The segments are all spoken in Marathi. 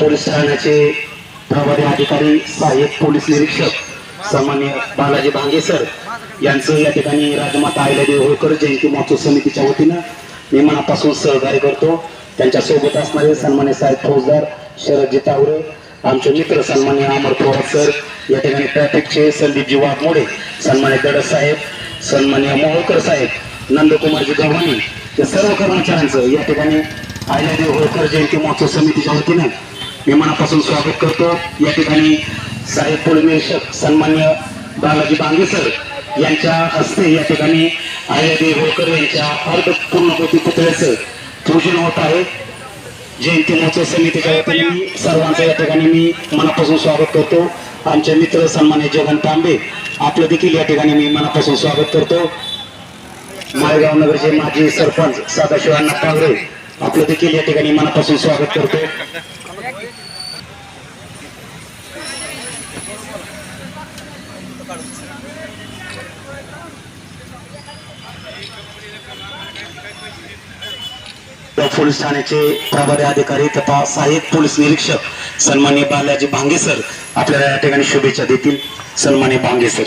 पोलीस ठाण्याचे प्रभारी अधिकारी सहाय्यक पोलीस निरीक्षक सामान्य बालाजी भांगे सर यांचं या ठिकाणी राजमाता अहिल्यादेवी होळकर जयंती महोत्सव समितीच्या वतीनं मी मनापासून सहकार्य करतो. त्यांच्यासोबत असणारे सन्मान्य साहेब फौजदार शरदजी तावरे आमचे मित्र सन्मान्य अमर थोरात सर या ठिकाणी ट्रॅफिकचे संदीपजी वाघमोडे सन्मान्य गडस साहेब सन्मान्य मोहोळकर साहेब नंदकुमारजी गव्हाणी या सर्व कर्मचाऱ्यांचं या ठिकाणी अहिल्यादेवी होळकर जयंती महोत्सव समितीच्या वतीनं मी मनापासून स्वागत करतो. या ठिकाणी साहेब पोलीस सन्मान्य बालाजी बांगे सर यांच्या हस्ते या ठिकाणी अहिल्यादेवी होळकर यांच्या अर्धपूर्णकृती पुतळ्याचं पूजन होत आहे. जयंती महोत्सव समितीच्या वतीने मी सर्वांचं या ठिकाणी मी मनापासून स्वागत करतो. आमचे मित्र सन्मान्य जगन तांबे आपलं देखील या ठिकाणी मी मनापासून स्वागत करतो. माळेगाव नगरचे माजी सरपंच सदाशिव अण्णा आपलं देखील या ठिकाणी मनापासून स्वागत करतो. पोलीस ठाण्याचे प्रभारी अधिकारी तथा सहाय्यक पोलीस निरीक्षक सन्मान्य बालाजी भांगे सर आपल्याला या ठिकाणी शुभेच्छा देतील. सन्मान्य भांगे सर.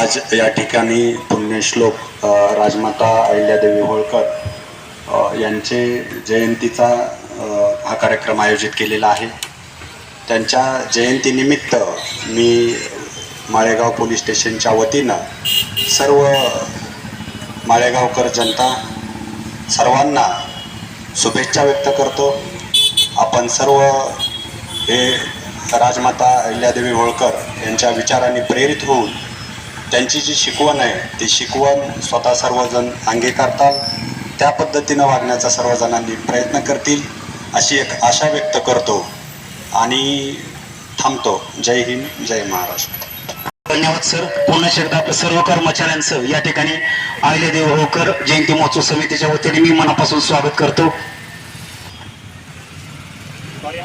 आज या ठिकाणी पुण्यश्लोक राजमाता अहिल्यादेवी होळकर यांचे जयंतीचा हा कार्यक्रम आयोजित केलेला आहे. त्यांच्या जयंतीनिमित्त मी माळेगाव पोलीस स्टेशनच्या वतीनं सर्व माळेगावकर जनता सर्वांना शुभेच्छा व्यक्त करतो. आपण सर्व हे राजमाता अहिल्यादेवी होळकर यांच्या विचारांनी प्रेरित होऊन त्यांची जी शिकवण आहे ती शिकवण स्वतः सर्वजण अंगीकारतात त्या पद्धतीनं वागण्याचा सर्वजणांनी प्रयत्न करतील अशी एक आशा व्यक्त करतो. आणि थांबतो. जय हिंद जय महाराष्ट्र. धन्यवाद सर. पुन्हा एकदा आपल्या सर्व कर्मचाऱ्यांचं या ठिकाणी अहिले देव होकर जयंती महोत्सव समितीच्या वतीने मी मनापासून स्वागत करतो.